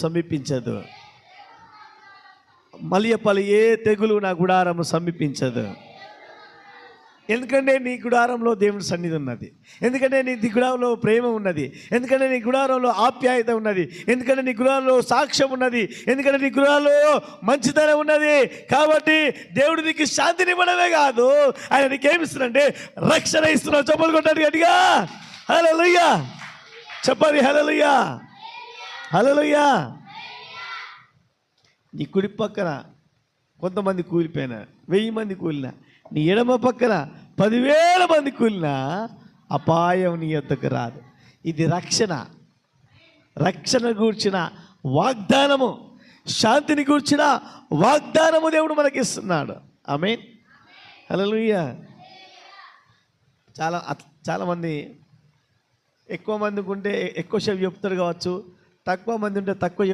సమీపించదు. మలియపల్లి ఏ తెగులు నా గుడారము సమీపించదు. ఎందుకంటే నీ గుడారంలో దేవుని సన్నిధి ఉన్నది. ఎందుకంటే నీ ది గుడారంలో ప్రేమ ఉన్నది. ఎందుకంటే నీ గుడారంలో ఆప్యాయత ఉన్నది. ఎందుకంటే నీ గుడారంలో సాక్ష్యం ఉన్నది. ఎందుకంటే నీ గుడారంలో మంచితనం ఉన్నది. కాబట్టి దేవుడు నీకు శాంతిని ఇవ్వడమే కాదు. ఆయన నీకేమిస్తున్నాడంటే రక్షణ ఇస్తున్నావు చెప్పలు కొట్టాడు గట్టిగా. హలోయ్యా చెప్పాలి హలోయ్యా హలోయ్యా నీ కుడి పక్కన కొంతమంది కూలిపోయినా వెయ్యి మంది కూలినా నీ ఎడమ పక్కన పదివేల మంది కూలినా అపాయం నీ యొద్దకు రాదు. ఇది రక్షణ. రక్షణ గూర్చిన వాగ్దానము. శాంతిని గూర్చిన వాగ్దానము దేవుడు మనకిస్తున్నాడు. ఆమె హల్లెలూయా. చాలా చాలామంది ఎక్కువ మందికి ఉంటే ఎక్కువ సేపు చెప్తారు కావచ్చు. తక్కువ మంది ఉంటే తక్కువ